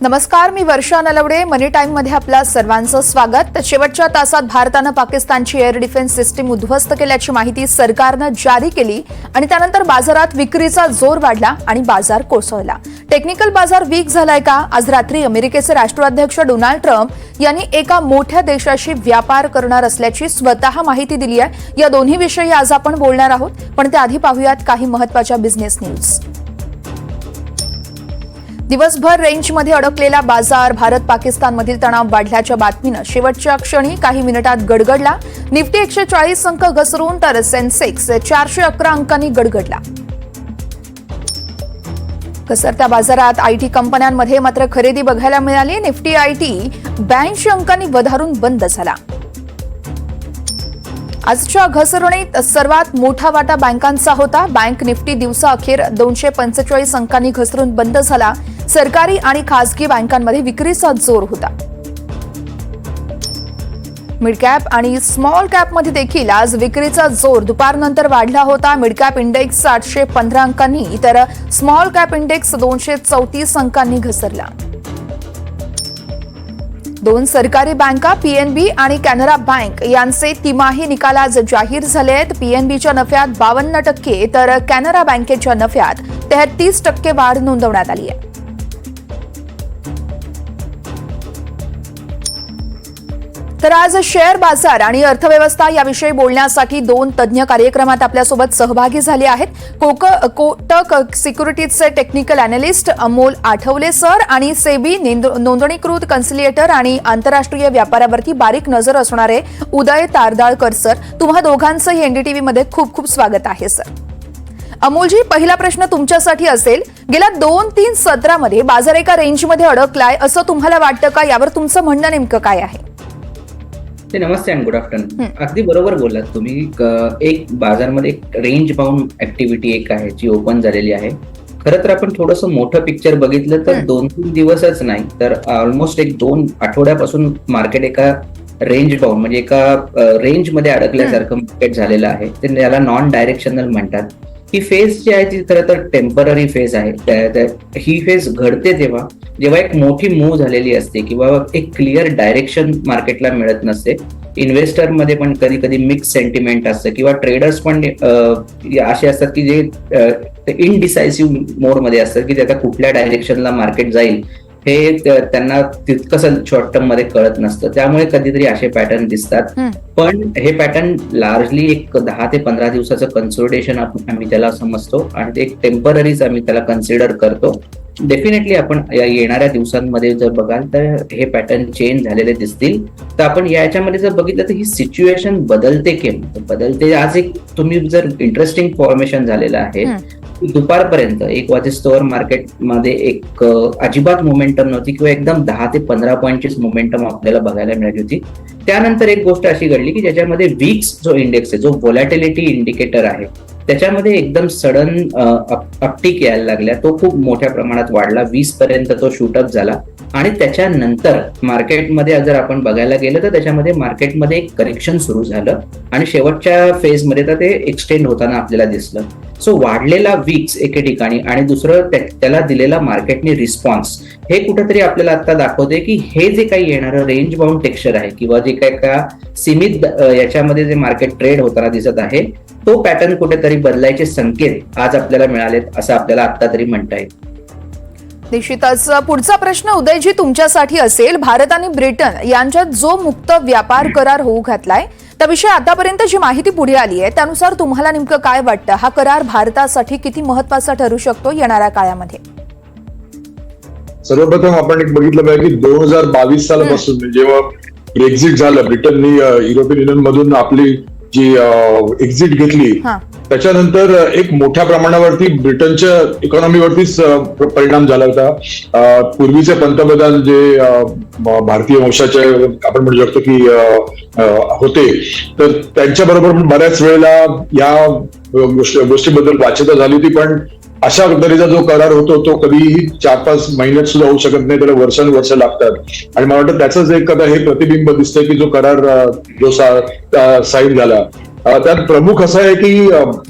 नमस्कार मी वर्षा नलवडे. मनी टाईममध्ये मध्ये आपल्या सर्वांचं स्वागत. तर शेवटच्या तासात भारतानं पाकिस्तानची एअर डिफेन्स सिस्टीम उद्ध्वस्त केल्याची माहिती सरकारनं जारी केली आणि त्यानंतर बाजारात विक्रीचा जोर वाढला आणि बाजार कोसळला. टेक्निकल बाजार वीक झालाय का? आज रात्री अमेरिकेचे राष्ट्राध्यक्ष डोनाल्ड ट्रम्प यांनी एका मोठ्या देशाशी व्यापार करणार असल्याची स्वतः माहिती दिली आहे या दोन्ही विषयी आज आपण बोलणार आहोत पण त्याआधी पाहूयात काही महत्त्वाच्या बिझनेस न्यूज दिवसभर रेंजमध्ये अडकलेला बाजार भारत पाकिस्तानमधील तणाव वाढल्याच्या बातमीनं शेवटच्या क्षणी काही मिनिटात गडगडला. निफ्टी एकशे चाळीस अंक घसरून तर सेन्सेक्स चारशे अकरा अंकांनी गडगडला. घसरत्या बाजारात आयटी कंपन्यांमध्ये मात्र खरेदी बघायला मिळाली. निफ्टी आयटी ब्याऐंशी अंकांनी वधारून बंद झाला. आजच्या घसरणीत सर्वात मोठा वाटा बँकांचा होता. बँक निफ्टी दिवसा अखेर दोनशे पंचेचाळीस अंकांनी घसरून बंद झाला. सरकारी आणि खासगी बँकांमध्ये विक्रीचा जोर होता. मिडकॅप आणि स्मॉल कॅपमध्ये देखील आज विक्रीचा जोर दुपारनंतर वाढला होता. मिडकॅप इंडेक्स आठशे पंधरा अंकांनी तर स्मॉल कॅप इंडेक्स दोनशे चौतीस अंकांनी घसरला. दोन सरकारी बँका पीएनबी आणि कॅनरा बँक यांचे तिमाही निकाल आज जाहीर झाले आहेत पीएनबीच्या नफ्यात बावन्न टक्के तर कॅनरा बँकेच्या नफ्यात तेहतीस टक्के वाढ नोंदवण्यात आली आहे. तर आज शेअर बाजार आणि अर्थव्यवस्था याविषयी बोलण्यासाठी दोन तज्ज्ञ कार्यक्रमात आपल्यासोबत सहभागी झाले आहेत. कोक Kotak सिक्युरिटीजचे technical analyst Amol Athavale sir आणि सेबी नोंदणीकृत कन्सिलिएटर आणि आंतरराष्ट्रीय व्यापारावरती बारीक नजर असणारे उदय तारदाळकर सर तुम्हा दोघांचंही एनडीटीव्हीमध्ये खूप खूप स्वागत आहे सर. अमोलजी पहिला प्रश्न तुमच्यासाठी असेल. गेल्या दोन तीन सत्रामध्ये बाजार एका रेंजमध्ये अडकलाय असं तुम्हाला वाटतं का? यावर तुमचं म्हणणं नेमकं काय आहे? ते नमस्ते आणि गुड आफ्टरनून अगदी बरोबर बोललात तुम्ही. एक बाजारमध्ये एक रेंज बाउंड ऍक्टिव्हिटी एक आहे जी ओपन झालेली आहे. खरं तर आपण थोडस मोठं पिक्चर बघितलं तर. दोन तीन दिवसच नाही तर ऑलमोस्ट एक दोन आठवड्यापासून मार्केट एका रेंज बाउंड म्हणजे एका रेंजमध्ये अडकल्यासारखं मार्केट झालेलं आहे. ते याला नॉन डायरेक्शनल म्हणतात. ही फेज जी आहे ती खरं तर टेंपररी फेज आहे. ही फेज घडते तेव्हा जेव्हा एक मोठी मूव झालेली असते किंवा एक क्लिअर डायरेक्शन मार्केटला मिळत नसते. इन्व्हेस्टरमध्ये पण कधी कधी मिक्स सेंटिमेंट असतं किंवा ट्रेडर्स पण असे असतात की जे इनडिसायसिव्ह मोडमध्ये असतात की त्याचा कुठल्या डायरेक्शनला मार्केट जाईल हे त्यांना तितकंसं शॉर्ट टर्ममध्ये कळत नसतं. त्यामुळे कधीतरी असे पॅटर्न दिसतात. पण हे पॅटर्न लार्जली एक दहा ते पंधरा दिवसाचं कन्सोलिडेशन आम्ही त्याला समजतो आणि ते एक टेम्पररीच आम्ही त्याला कन्सिडर करतो. डेफिनेटली आपण या येणाऱ्या दिवसांमध्ये जर बघाल तर हे पॅटर्न चेंज झालेले दिसतील. तर आपण याच्यामध्ये जर बघितलं तर ही सिच्युएशन बदलते केम बदलते. आज एक तुम्ही जर इंटरेस्टिंग फॉर्मेशन झालेलं आहे. दुपारपर्यंत एक वाजेस्तोवर मार्केटमध्ये एक अजिबात मोमेंटम नव्हती किंवा एकदम दहा ते पंधरा पॉईंटचीच मोमेंटम आपल्याला बघायला मिळाली होती. त्यानंतर एक गोष्ट अशी घडली की ज्याच्यामध्ये विक्स जो इंडेक्स आहे जो व्हॉलॅटिलिटी इंडिकेटर आहे त्याच्यामध्ये एकदम सडन अपटिक यायला लागल्या. तो खूप मोठ्या प्रमाणात वाढला. वीस पर्यंत तो शूटअप झाला. आणि त्याच्यानंतर मार्केटमध्ये जर आपण बघायला गेलं तर त्याच्यामध्ये मार्केटमध्ये एक करेक्शन सुरू झालं. आणि शेवटच्या फेजमध्ये तर ते एक्सटेंड होताना आपल्याला दिसलं. सो वाढलेला वीक्स एके ठिकाणी आणि दुसरं त्याला दिलेला मार्केटने रिस्पॉन्स हे कुठेतरी आपल्याला आता दाखवते की हे जे काही येणारं रेंज बाउंड टेक्स्चर आहे किंवा जे काही का सीमित याच्यामध्ये जे मार्केट ट्रेड होताना दिसत आहे तो पॅटर्न कुठेतरी बदलायचे संकेत आज आपल्याला मिळालेत असं आपल्याला आता तरी म्हणता येईल. निश्चितच. पुढचा प्रश्न उदयजी तुमच्यासाठी असेल. भारत आणि ब्रिटन यांच्यात जो मुक्त व्यापार करार होऊ घातलाय त्याविषयी आतापर्यंत जी माहिती पुढे आली आहे त्यानुसार तुम्हाला नेमकं काय वाटतं? हा करार भारतासाठी किती महत्त्वाचा ठरू शकतो येणाऱ्या काळामध्ये? सर्वप्रथम आपण एक बघितलं पाहिजे की दोन हजार बावीस सालापासून जेव्हा ब्रेक्झिट झालं ब्रिटननी युरोपियन युनियन मधून आपली जी एक्झिट घेतली हा. त्याच्यानंतर एक मोठ्या प्रमाणावरती ब्रिटनच्या इकॉनॉमीवरतीच परिणाम झाला होता. पूर्वीचे पंतप्रधान जे भारतीय वंशाचे आपण म्हणू शकतो की होते. तर त्यांच्या बरोबर बऱ्याच वेळेला या गोष्टी गोष्टीबद्दल वाच्यता झाली होती. पण अशा तऱ्हेचा जो करार होतो तो कधीही चार पाच महिन्यात सुद्धा होऊ शकत नाही. त्याला वर्षानुवर्ष लागतात. आणि मला वाटतं त्याचंच एक कदा हे प्रतिबिंब दिसतंय की जो करार जो साईन झाला त्यात प्रमुख असं आहे की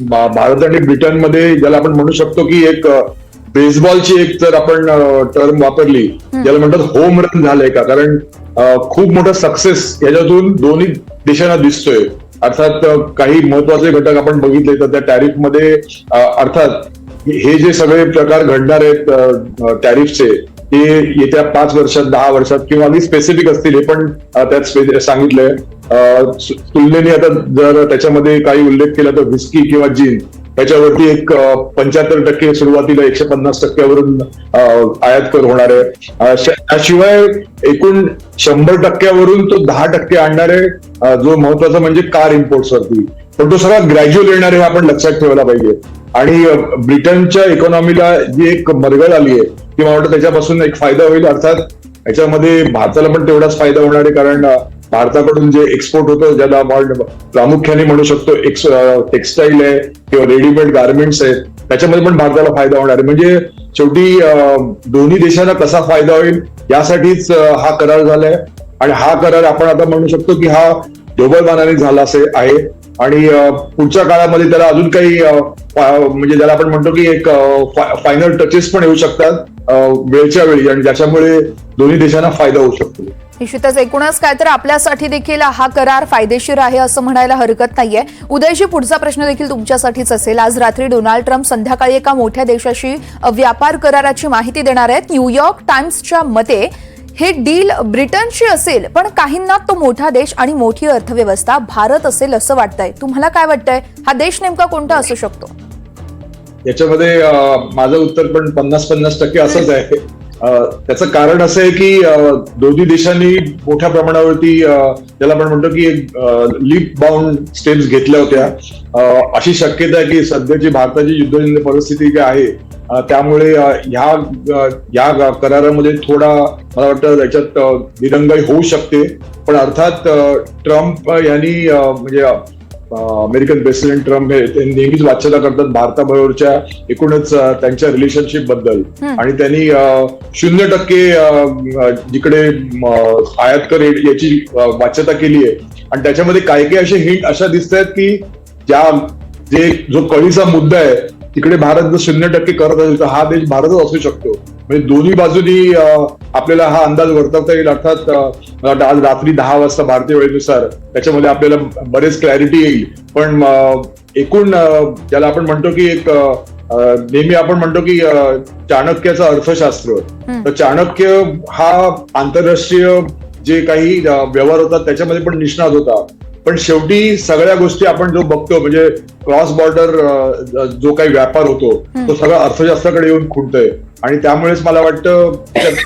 भारत आणि ब्रिटनमध्ये ज्याला आपण म्हणू शकतो की एक बेसबॉलची एक जर आपण टर्म वापरली ज्याला म्हणतात होम रन झालंय का? कारण खूप मोठा सक्सेस याच्यातून दोन्ही देशांना दिसतोय. अर्थात काही महत्त्वाचे घटक आपण बघितले तर त्या टॅरिफमध्ये अं, अर्थात हे जे सगळे प्रकार घडणार आहेत टॅरिफचे ते येत्या पाच वर्षात दहा वर्षात किंवा अगदी स्पेसिफिक असतील हे पण त्यात सांगितलंय. तुलनेने आता जर त्याच्यामध्ये काही उल्लेख केला तर व्हिस्की किंवा जीन त्याच्यावरती एक पंच्याहत्तर टक्के सुरुवातीला एकशे पन्नास टक्क्यावरून आयात कर होणार आहे. त्याशिवाय एकूण शंभर टक्क्यावरून तो दहा टक्के आणणार आहे. जो महत्त्वाचा म्हणजे कार इम्पोर्ट्स वरती. पण तो सगळा ग्रॅज्युअल येणार आहे आपण लक्षात ठेवायला पाहिजे. आणि ब्रिटनच्या इकॉनॉमीला जी एक मरगळ आली आहे की मला वाटतं त्याच्यापासून एक फायदा होईल अर्थात याच्यामध्ये भारताला पण तेवढाच फायदा होणार आहे कारण भारताकडून जे एक्सपोर्ट होतं ज्याला आपण प्रामुख्याने म्हणू शकतो एक्स टेक्सटाईल आहे किंवा रेडीमेड गार्मेंट्स आहेत त्याच्यामध्ये पण भारताला फायदा होणार आहे. म्हणजे शेवटी दोन्ही देशांना कसा फायदा होईल यासाठीच हा करार झालाय. आणि हा करार आपण आता म्हणू शकतो की हा ढोबळमानाने झाला असे आहे. आणि पुढच्या काळामध्ये त्याला अजून काही म्हणजे ज्याला आपण म्हणतो की एक फायनल टचेस पण येऊ शकतात वेळच्या वेळी. आणि ज्याच्यामुळे दोन्ही देशांना फायदा होऊ शकतो. निश्चितच एकूणच काय तर आपल्यासाठी देखील हा करार फायदेशीर आहे असं म्हणायला हरकत नाहीये. उदयजी पुढचा प्रश्न देखील तुमच्यासाठीच असेल. आज रात्री डोनाल्ड ट्रम्प संध्याकाळी एका मोठ्या देशाशी व्यापार कराराची माहिती देणार आहेत. न्यूयॉर्क टाइम्सच्या मते हे डील ब्रिटनशी असेल पण काहींना तो मोठा देश आणि मोठी अर्थव्यवस्था भारत असेल असं वाटतंय. तुम्हाला काय वाटतंय? हा देश नेमका कोणता असू शकतो? याच्यामध्ये माझं उत्तर पण पन्नास पन्नास टक्के असंच आहे. त्याचं कारण असं आहे की दोन्ही देशांनी मोठ्या प्रमाणावरती त्याला ज्याला आपण म्हणतो की लीप बाउंड स्टेप्स घेतल्या होत्या. अशी शक्यता आहे की सध्याची भारताची युद्धजन्य परिस्थिती जी आहे त्यामुळे ह्या या करारामध्ये थोडा मला वाटतं त्याच्यात अं, दिरंगाई होऊ शकते. पण अर्थात ट्रम्प यांनी म्हणजे अमेरिकन प्रेसिडेंट ट्रम्प हे ते नेहमीच वाच्यता करतात भारताबरोबरच्या एकूणच त्यांच्या रिलेशनशिपबद्दल. आणि त्यांनी शून्य टक्के जिकडे आयात कर याची वाच्यता केली आहे. आणि त्याच्यामध्ये काही काही असे हिंट अशा दिसत आहेत की ज्या जे जो कळीचा मुद्दा आहे तिकडे भारत जर शून्य टक्के करत असेल तर हा देश भारतच असू शकतो. म्हणजे दोन्ही बाजूनी आपल्याला हा अंदाज वर्तवता येईल अर्थात आज रात्री दहा वाजता भारतीय वेळेनुसार. त्याच्यामध्ये आपल्याला बरेच क्लॅरिटी येईल. पण एकूण ज्याला आपण म्हणतो की एक नेहमी आपण म्हणतो की चाणक्याचं अर्थशास्त्र. तर चाणक्य हा आंतरराष्ट्रीय जे काही व्यवहार होतात त्याच्यामध्ये पण निष्णात होता. पण शेवटी सगळ्या गोष्टी आपण जो बघतो म्हणजे क्रॉस बॉर्डर जो काही व्यापार होतो तो सगळा अर्थशास्त्राकडे येऊन खुंटतोय. आणि त्यामुळेच मला वाटतं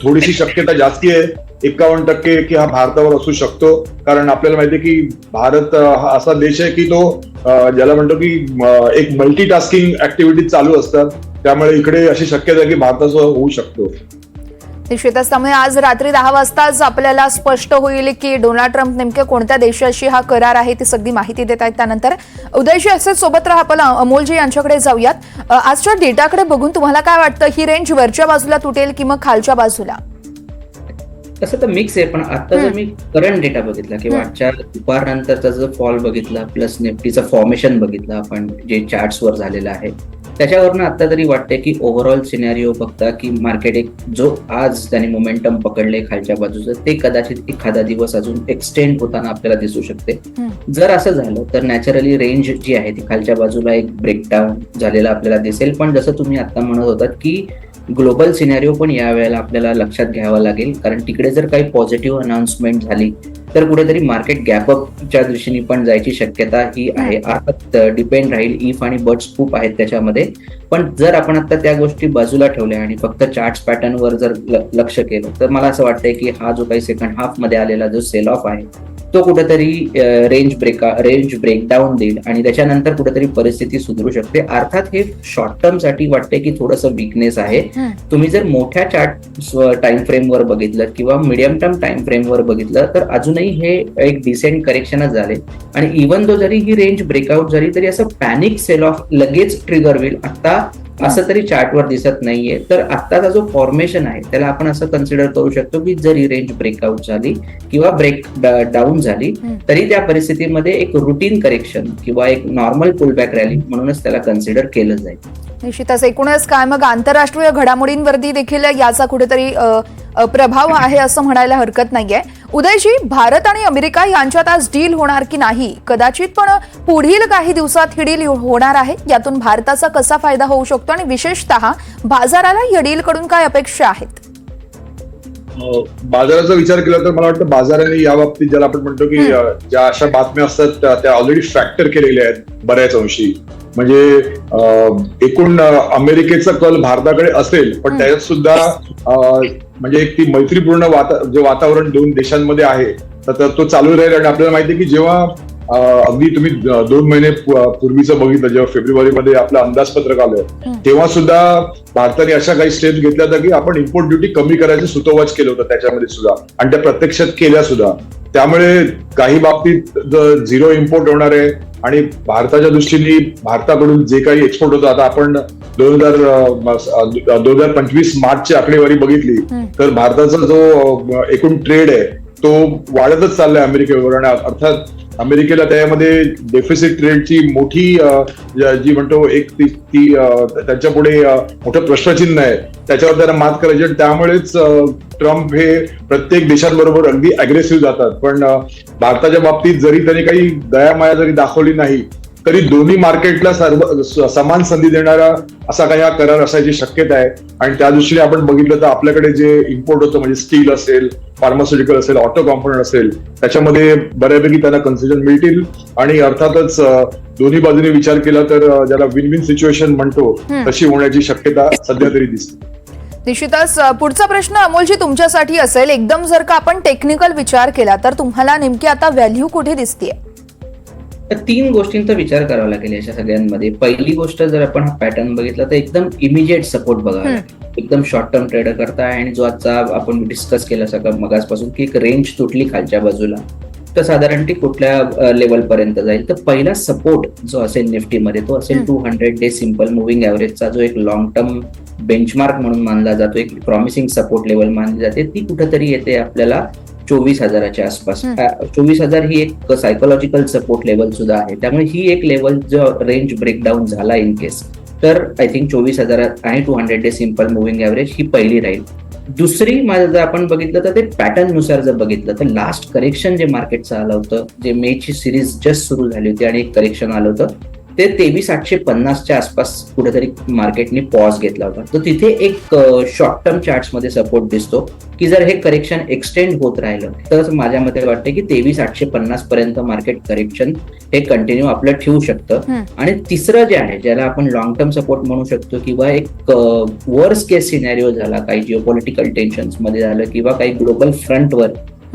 थोडीशी शक्यता जास्ती आहे. एकावन्न टक्के की हा भारतावर असू शकतो. कारण आपल्याला माहिती आहे की भारत हा असा देश आहे की तो ज्याला म्हणतो की एक मल्टीटास्किंग ऍक्टिव्हिटी चालू असतात. त्यामुळे इकडे अशी शक्यता आहे की भारताचं होऊ शकतो. निश्चितच त्यामुळे आज रात्री दहा वाजताच आपल्याला स्पष्ट होईल की डोनाल्ड ट्रम्प नेमके कोणत्या देशाशी हा करार आहे ती सगळी माहिती देत आहेत. त्यानंतर उदयजी असेच सोबत राहा आपण अमोलजी यांच्याकडे जाऊयात. आजच्या डेटाकडे बघून तुम्हाला काय वाटतं? ही रेंज वरच्या बाजूला तुटेल की मग खालच्या बाजूला? तसं तर मिक्स आहे पण आता जर मी करंट डेटा बघितला किंवा. आजच्या दुपारनंतरचा जो फॉल बघितला प्लस निफ्टीचं फॉर्मेशन बघितलं आपण जे चार्ट्स वर झालेलं आहे त्याच्यावरनं आता तरी वाटते की ओव्हरऑल सिनॅरिओ बघता की मार्केट एक जो आज त्याने मोमेंटम पकडले खालच्या बाजूचं ते कदाचित एखादा दिवस अजून एक्सटेंड होताना आपल्याला दिसू शकते. जर असं झालं तर नॅचरली रेंज जी आहे ती खालच्या बाजूला एक ब्रेकडाऊन झालेला आपल्याला दिसेल. पण जसं तुम्ही आता म्हणत होतात की ग्लोबल सिनॅरिओ पण यावेळेला आपल्याला लक्षात घ्यावा लागेल. कारण तिकडे जर काही पॉझिटिव्ह अनाउन्समेंट झाली तर कुठेतरी मार्केट गॅपअपच्या दृष्टीने पण जायची शक्यता ही आहे. अर्थात डिपेंड राहील इफ आणि बट्स खूप आहेत त्याच्यामध्ये. पण जर आपण आता त्या गोष्टी बाजूला ठेवल्या आणि फक्त चार्ट पॅटर्नवर जर लक्ष केलं तर मला असं वाटतंय की हा जो काही सेकंड हाफमध्ये आलेला जो सेल ऑफ आहे तो कुठेतरी रेंज ब्रेक रेंज ब्रेकडाऊन देईल आणि त्याच्यानंतर कुठेतरी परिस्थिती सुधरू शकते. अर्थात हे शॉर्ट टर्मसाठी वाटते की थोडंसं विकनेस आहे. तुम्ही जर मोठ्या चार्ट टाइम फ्रेम वर बघितलं किंवा मिडियम टर्म टाइम फ्रेम वर बघितलं तर अजूनही हे एक डिसेंट करेक्शनच झाले आणि इवन दो जरी ही रेंज ब्रेकआउट झाली तरी असं पॅनिक सेल ऑफ लगेच ट्रिगर होईल. आता असं तरी चार्टवर दिसत नाहीये. तर आत्ताचा जो फॉर्मेशन आहे त्याला आपण असं कन्सिडर करू शकतो की जरी रेंज ब्रेकआउट झाली किंवा ब्रेक डाऊन झाली. तरी त्या परिस्थितीमध्ये एक रुटीन करेक्शन किंवा एक नॉर्मल पुलबॅक रॅली म्हणूनच त्याला कन्सिडर केलं जाईल. निश्चितच एकूणच काय मग आंतरराष्ट्रीय घडामोडींवरती देखील याचा कुठेतरी प्रभाव आहे असं म्हणायला हरकत नाहीये. उदयजी भारत आणि अमेरिका यांच्यात आज डील होणार की नाही? कदाचित पण पुढील काही दिवसात ही डील होणार आहे. यातून भारताचा कसा फायदा होऊ शकतो आणि विशेषतः बाजाराला या डीलकडून काय अपेक्षा आहेत? बाजाराचा विचार केला तर मला वाटतं बाजाराने या बाबतीत ज्याला आपण म्हणतो की ज्या अशा बातम्या असतात त्या- ऑलरेडी फॅक्टर केलेल्या आहेत बऱ्याच अंशी म्हणजे एकूण अमेरिकेचा कल भारताकडे असेल पण. त्याच्यात सुद्धा म्हणजे एक ती मैत्रीपूर्ण वाता जे वातावरण दोन देशांमध्ये आहे तर तो चालू राहील आणि आपल्याला माहिती आहे की जेव्हा अगदी तुम्ही दोन महिने पूर्वीचं बघितलं जेव्हा फेब्रुवारीमध्ये आपलं अंदाजपत्रक आलं. तेव्हा सुद्धा भारताने अशा काही स्टेप्स घेतल्या होत्या की आपण इम्पोर्ट ड्युटी कमी करायचं सुतोवाच केलं होतं त्याच्यामध्ये सुद्धा आणि त्या प्रत्यक्षात केल्या सुद्धा त्यामुळे काही बाबतीत झिरो इम्पोर्ट होणार आहे आणि भारताच्या दृष्टीने भारताकडून जे काही एक्सपोर्ट होतं आता आपण दोन हजार दोन हजार पंचवीस मार्चची आकडेवारी बघितली. तर भारताचा जो एकूण ट्रेड आहे तो वाढतच चाललाय अमेरिकेबरोबर आणि अर्थात अमेरिकेला त्यामध्ये डेफिसिट ट्रेडची मोठी जी म्हणतो एक ती ती त्यांच्या पुढे मोठं प्रश्नचिन्ह आहे. त्याच्यावर त्यांना मात करायची आणि त्यामुळेच ट्रम्प हे प्रत्येक देशांबरोबर अगदी अग्रेसिव्ह जातात. पण भारताच्या बाबतीत जरी त्यांनी काही दयामाया जरी दाखवली नाही तरी दोन्ही मार्केटला सर्व समान संधी देणारा असा काही हा करार असायची शक्यता आहे. आणि त्या दृष्टीने आपण बघितलं तर आपल्याकडे जे इम्पोर्ट होतं म्हणजे स्टील असेल फार्मास्युटिकल असेल ऑटो कॉम्पोनंट असेल त्याच्यामध्ये बऱ्यापैकी त्यांना कन्सेशन मिळतील. आणि अर्थातच दोन्ही बाजूने विचार केला तर ज्याला विन विन सिच्युएशन म्हणतो. तशी होण्याची शक्यता सध्या तरी दिसते. निश्चितच पुढचा प्रश्न अमोलजी तुमच्यासाठी असेल. एकदम जर का आपण टेक्निकल विचार केला तर तुम्हाला नेमकी आता व्हॅल्यू कुठे दिसतीये? तर तीन गोष्टींचा विचार करावा लागेल याच्या सगळ्यांमध्ये पहिली गोष्ट जर आपण हा पॅटर्न बघितला तर एकदम इमिजिएट सपोर्ट बघावा. लागेल. एकदम शॉर्ट टर्म ट्रेडर करता आणि जो आजचा आपण डिस्कस केला सगळं मगासपासून की एक रेंज तुटली खालच्या बाजूला तर साधारण ती कुठल्या लेवल पर्यंत जाईल तर पहिला सपोर्ट जो असेल निफ्टीमध्ये तो असेल. Two hundred day simple moving ऍव्हरेजचा जो एक लॉंग टर्म बेंचमार्क म्हणून मानला जातो एक प्रॉमिसिंग सपोर्ट लेवल मानली जाते ती कुठेतरी येते आपल्याला चोवीस हजाराच्या आसपास. चोवीस हजार ही एक सायकोलॉजिकल सपोर्ट लेवल सुद्धा आहे. त्यामुळे ही एक लेवल जो रेंज ब्रेकडाऊन झाला इन केस तर आय थिंक चोवीस हजार आणि two hundred day simple moving average ही पहिली राहील. दुसरी माझं जर आपण बघितलं तर ते पॅटर्ननुसार जर बघितलं तर लास्ट करेक्शन जे मार्केटचं आलं होतं जे मे ची सिरीज जस्ट सुरू झाली होती आणि एक करेक्शन आलं होतं ते तेवीस आठशे पन्नासच्या आसपास कुठेतरी मार्केटने पॉज घेतला होता तर तिथे एक शॉर्ट टर्म चार्ट्समध्ये सपोर्ट दिसतो की जर हे करेक्शन एक्सटेंड होत राहिलं तर माझ्या मते वाटते की तेवीस आठशे पन्नास पर्यंत मार्केट करेक्शन हे कंटिन्यू आपलं ठेवू शकतं. आणि तिसरं जे आहे ज्याला आपण लॉंग टर्म सपोर्ट म्हणू शकतो किंवा एक वर्स केस सिनॅरिओ झाला काही जिओपॉलिटिकल टेन्शन्समध्ये झालं किंवा काही ग्लोबल फ्रंटवर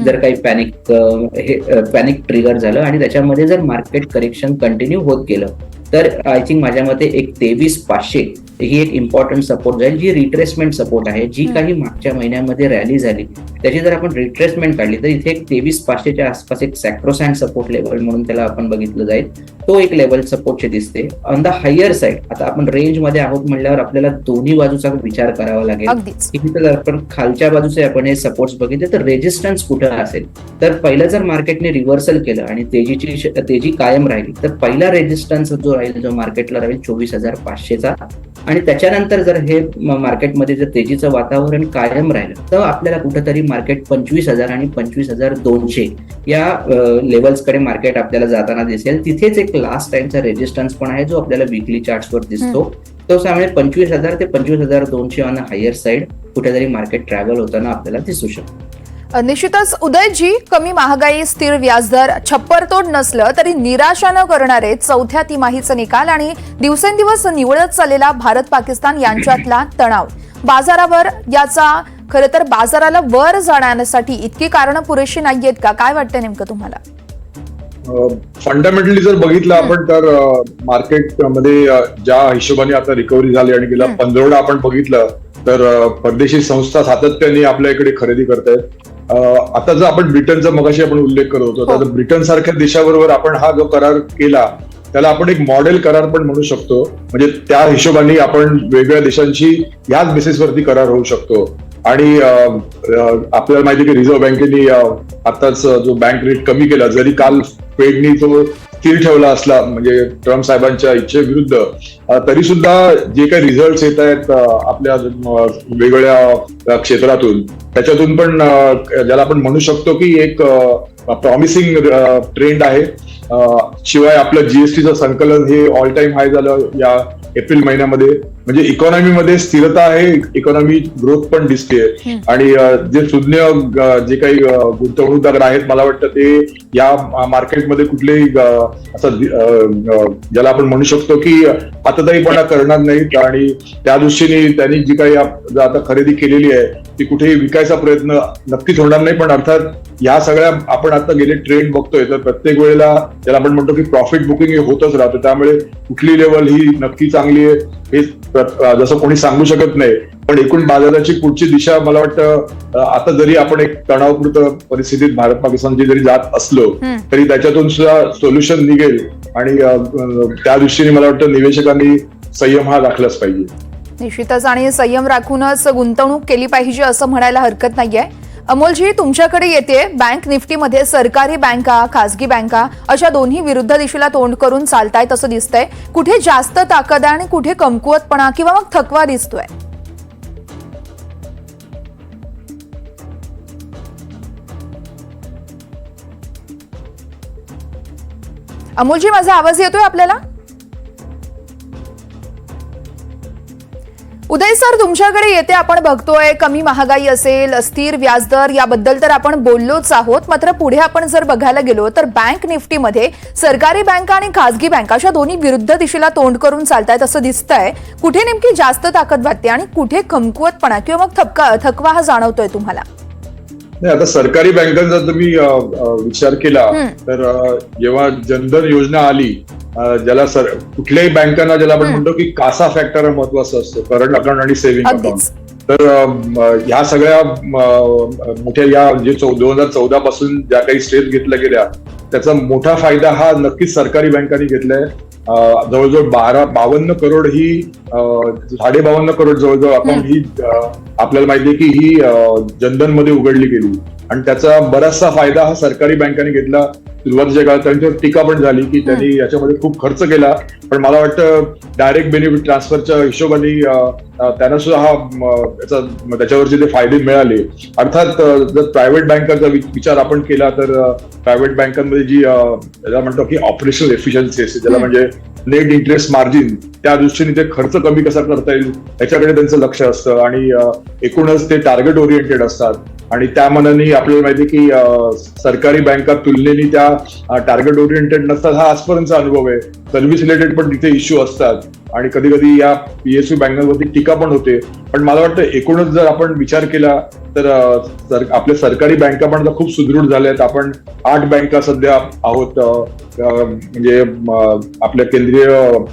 जर काही पॅनिक हे पॅनिक ट्रिगर झालं आणि त्याच्यामध्ये जर मार्केट करेक्शन कंटिन्यू होत गेलं तर आय थिंक माझ्या मते एक तेवीस पाचशे ही एक इम्पॉर्टंट सपोर्ट जाईल जी रिट्रेसमेंट सपोर्ट आहे जी. काही मागच्या महिन्यामध्ये रॅली झाली त्याची जर आपण रिट्रेसमेंट काढली तर इथे एक तेवीस पाचशेच्या आसपास एक सॅक्रोसँड सपोर्ट लेवल म्हणून त्याला आपण बघितलं जाईल. तो एक लेवल सपोर्टचे दिसते. ऑन द हायर साईड आता आपण रेंजमध्ये आहोत म्हणल्यावर आपल्याला दोन्ही बाजूचा विचार करावा लागेल. जर आपण खालच्या बाजूचे आपण हे सपोर्ट्स बघितले तर रेजिस्टन्स कुठं असेल? तर पहिलं जर मार्केटने रिव्हर्सल केलं आणि तेजीची तेजी कायम राहिली तर पहिला रेजिस्टन्स जो राहील जो मार्केटला राहील चोवीस हजार पाचशेचा. आणि त्याच्यानंतर जर हे मार्केटमध्ये जर तेजीचं वातावरण कायम राहिलं तर आपल्याला कुठंतरी मार्केट पंचवीस हजार आणि पंचवीस हजार दोनशे या लेवल्सकडे मार्केट आपल्याला जाताना दिसेल. तिथेच एक लास्ट टाइमचा रेजिस्टन्स पण आहे जो आपल्याला विकली चार्ट्सवर दिसतो. तो त्यामुळे पंचवीस हजार ते पंचवीस हजार दोनशे ऑन हायर साईड कुठेतरी मार्केट ट्रॅव्हल होताना आपल्याला दिसू शकतो. निश्चितच उदयजी कमी महागाई स्थिर व्याजदर छप्परतोड नसलं तरी निराशा न करणारे चौथ्या तिमाहीचे निकाल आणि दिवसेंदिवस निवडत चाललेला भारत पाकिस्तान यांच्यातला तणाव. बाजारावर याचा खरं तर बाजाराला वर जाण्यासाठी इतकी कारणं पुरेशी नाहीयेत का? काय वाटतं नेमकं तुम्हाला? फंडामेंटली जर बघितलं आपण तर मार्केटमध्ये ज्या हिशोबाने आता रिकव्हरी झाली आणि गेला. पंधरवडा आपण बघितलं तर परदेशी संस्था सातत्याने आपल्या इकडे खरेदी करतायत. आता जर आपण ब्रिटनचा मगाशी आपण उल्लेख करत होतो हो. तर ब्रिटन सारख्या देशाबरोबर आपण हा जो करार केला त्याला आपण एक मॉडेल करार पण म्हणू शकतो म्हणजे त्या हिशोबाने आपण वेगवेगळ्या देशांशी याच बेसिसवरती करार होऊ शकतो आणि आपल्याला माहिती की रिझर्व्ह बँकेने आताच जो बँक रेट कमी केला जरी काल फेडनी तो स्थिर ठेवला असला म्हणजे ट्रम्प साहेबांच्या इच्छेविरुद्ध तरी सुद्धा जे काही रिझल्ट येत आहेत आपल्या वेगवेगळ्या क्षेत्रातून त्याच्यातून पण ज्याला आपण म्हणू शकतो की एक प्रॉमिसिंग ट्रेंड आहे. शिवाय आपलं जीएसटीचं संकलन हे ऑल टाइम हाय झालं या एप्रिल महिन्यामध्ये. म्हणजे इकॉनॉमीमध्ये स्थिरता आहे इकॉनॉमी ग्रोथ पण दिसते. आणि जे सुज्ञ जे काही गुंतवणूकदार आहेत मला वाटतं ते या मार्केटमध्ये कुठलेही असं ज्याला आपण म्हणू शकतो की पातदाईपणा करणार नाहीत. आणि त्या दृष्टीने त्यांनी जी काही आता खरेदी केलेली आहे ती कुठेही विकायचा प्रयत्न नक्कीच होणार नाही. पण अर्थात या सगळ्या आपण आता गेले ट्रेंड बघतोय तर प्रत्येक वेळेला ज्याला आपण म्हणतो की प्रॉफिट बुकिंग हे होतच राहतं. त्यामुळे कुठली लेवल ही नक्की चांगली आहे हे जसं कोणी सांगू शकत नाही पण एकूण बाजाराची पुढची दिशा मला वाटतं आता जरी आपण एक तणावपूर्ण परिस्थितीत भारत पाकिस्तानची जरी जात असलो. तरी त्याच्यातून सुद्धा सोल्युशन निघेल. आणि त्या दृष्टीने मला वाटतं निवेशकांनी संयम हा राखलाच पाहिजे. निश्चितच. आणि संयम राखूनच गुंतवणूक केली पाहिजे असं म्हणायला हरकत नाहीये. अमोलजी तुमच्याकडे येते बँक निफ्टीमध्ये सरकारी बँका खासगी बँका अशा दोन्ही विरुद्ध दिशेला तोंड करून चालतायत असं दिसतंय. कुठे जास्त ताकद आहे आणि कुठे कमकुवतपणा किंवा मग थकवा दिसतोय? अमोलजी माझा आवाज येतोय आपल्याला? उदय सर तुमच्याकडे येते आपण बघतोय कमी महागाई असेल अस्थिर व्याजदर याबद्दल तर आपण बोललोच आहोत. मात्र पुढे आपण जर बघायला गेलो तर बँक निफ्टीमध्ये सरकारी बँका आणि खासगी बँका अशा दोन्ही विरुद्ध दिशेला तोंड करून चालतायत असं दिसतंय. कुठे नेमकी जास्त ताकद वाटते आणि कुठे कमकुवतपणा किंवा मग थपका थकवा हा जाणवतोय तुम्हाला? नाही आता सरकारी बँकांचा तुम्ही विचार केला. तर जेव्हा जनधन योजना आली ज्याला सर कुठल्याही बँकांना ज्याला आपण. म्हणतो की कासा फॅक्टर हा महत्त्वाचा असतो करंट अकाउंट आणि सेव्हिंग अकाउंट तर ह्या सगळ्या मोठ्या या जे दोन हजार चौदा पासून ज्या काही स्टेप घेतल्या गेल्या त्याचा मोठा फायदा हा नक्कीच सरकारी बँकांनी घेतलाय. जवळजवळ बारा बावन्न करोड ही साडे बावन्न करोड जवळजवळ अकाउंट ही. आपल्याला माहिती आहे की ही जनधनमध्ये उघडली गेली. आणि त्याचा बराचसा फायदा हा सरकारी बँकांनी घेतला. सुरुवातीच्या काळात त्यांच्यावर टीका पण झाली की त्यांनी याच्यामध्ये खूप खर्च केला. पण मला वाटतं डायरेक्ट बेनिफिट ट्रान्सफरच्या हिशोबाने त्यांना सुद्धा हा याचा त्याच्यावरचे ते फायदे मिळाले. अर्थात जर प्रायव्हेट बँकांचा विचार आपण केला तर प्रायव्हेट बँकांमध्ये जी ज्याला म्हणतो की ऑपरेशनल एफिशियन्सी असते ज्याला. म्हणजे नेट इंटरेस्ट मार्जिन त्या दृष्टीने ते खर्च कमी कसा करता येईल याच्याकडे त्यांचं लक्ष असतं. आणि एकूणच ते टार्गेट ओरिएंटेड असतात. आणि त्या मनाने आपल्याला माहिती की सरकारी बँका तुलनेने त्या टार्गेट ओरिएंटेड नसतात हा आजपर्यंतचा अनुभव आहे. सर्व्हिस रिलेटेड पण तिथे इश्यू असतात. आणि कधी कधी या पीएसयू बँकांवरती टीका पण होते. पण मला वाटतं एकूणच जर आपण विचार केला तर आपल्या सरकारी बँका पण खूप सुदृढ झाल्या आहेत आपण आठ बँका सध्या आहोत म्हणजे आपल्या केंद्रीय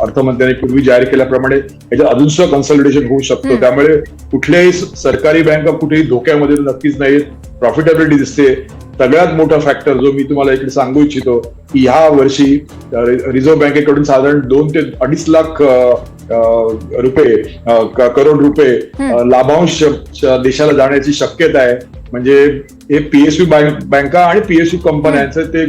अर्थमंत्र्यांनी पूर्वी जाहीर केल्याप्रमाणे याच्यात अजून सुद्धा कन्सल्टेशन होऊ शकतो. त्यामुळे कुठल्याही सरकारी बँका कुठेही धोक्यामध्ये नक्कीच नाहीत प्रॉफिटेबिलिटी दिसते. सगळ्यात मोठा फॅक्टर जो मी तुम्हाला इकडे सांगू इच्छितो की ह्या वर्षी अ, रि- बँकेकडून साधारण दोन ते अडीच लाख रुपये करोड रुपये लाभांश देशाला जाण्याची शक्यता आहे. म्हणजे हे पीएसयू बँका आणि पीएसयू कंपन्यांचं ते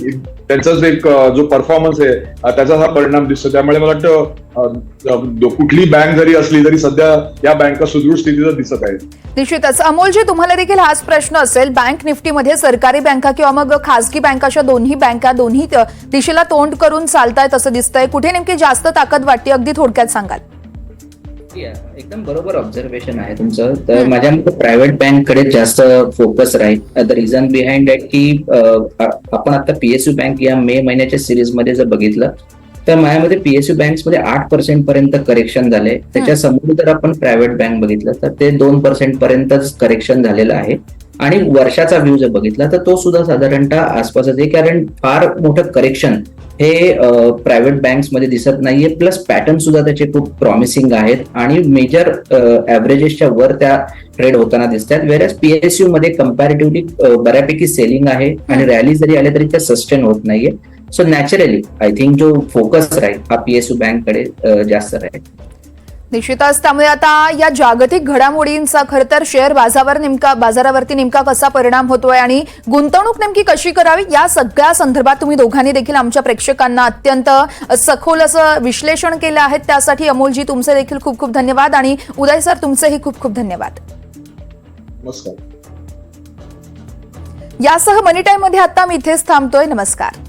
त्यांचाच एक जो परफॉर्मन्स आहे त्याचा हा परिणाम दिसतो. त्यामुळे मला वाटतं कुठली बँक जरी असली तरी सध्या या बँका सुदृढ स्थितीत दिसत आहेत निश्चितच. अमोलजी तुम्हाला देखील हाच प्रश्न असेल. बँक निफ्टीमध्ये सरकारी बँका किंवा मग खासगी बँका अशा दोन्ही बँका दोन्ही दिशेला तोंड करून चालतायत असं दिसतंय. कुठे नेमकी जास्त ताकद वाटते अगदी थोडक्यात सांगाल. एकदम बरोबर ऑब्झर्वेशन आहे तुमचं. तर. माझ्या मते प्रायव्हेट बँककडे जास्त फोकस राहील. द रिझन बिहाइंड दॅट की आपण आता पीएसयू बँक या मे महिन्याच्या सिरीजमध्ये जर बघितलं तर माझ्यामध्ये पीएसयू बँक्समध्ये आठ पर्सेंट पर्यंत करेक्शन झाले. त्याच्यासमोर जर आपण प्रायव्हेट बँक बघितलं तर ते दोन पर्सेंट पर्यंतच करेक्शन झालेलं आहे. आणि वर्षाचा व्ह्यू जर बघितला तर तो सुद्धा साधारणतः आसपासच आहे. कारण फार मोठं करेक्शन हे प्रायव्हेट बँक्समध्ये दिसत नाहीये. प्लस पॅटर्न सुद्धा त्याचे खूप प्रॉमिसिंग आहेत. आणि मेजर ऍव्हरेजेसच्या वर त्या ट्रेड होताना दिसतात. वेरॅज पीएसयू मध्ये कम्पॅरेटिव्हली बऱ्यापैकी सेलिंग आहे. आणि रॅली जरी आल्या तरी त्या सस्टेन होत नाहीये. सो नॅचरली आय थिंक जो फोकस राहील हा पीएसयू बँककडे जास्त राहील. निश्चितच त्यामुळे आता या जागतिक घडामोडींचा खर तर शेअर बाजारावर नेमका बाजारावरती नेमका कसा परिणाम होतोय आणि गुंतवणूक नेमकी कशी करावी या सगळ्या संदर्भात तुम्ही दोघांनी देखील आमच्या प्रेक्षकांना अत्यंत सखोल असं विश्लेषण केलं आहे. त्यासाठी अमोलजी तुमचे देखील खूप खूप धन्यवाद आणि उदय सर तुमचेही खूप खूप धन्यवाद. यासह मनी टाईममध्ये आता मी इथेच थांबतोय. नमस्कार.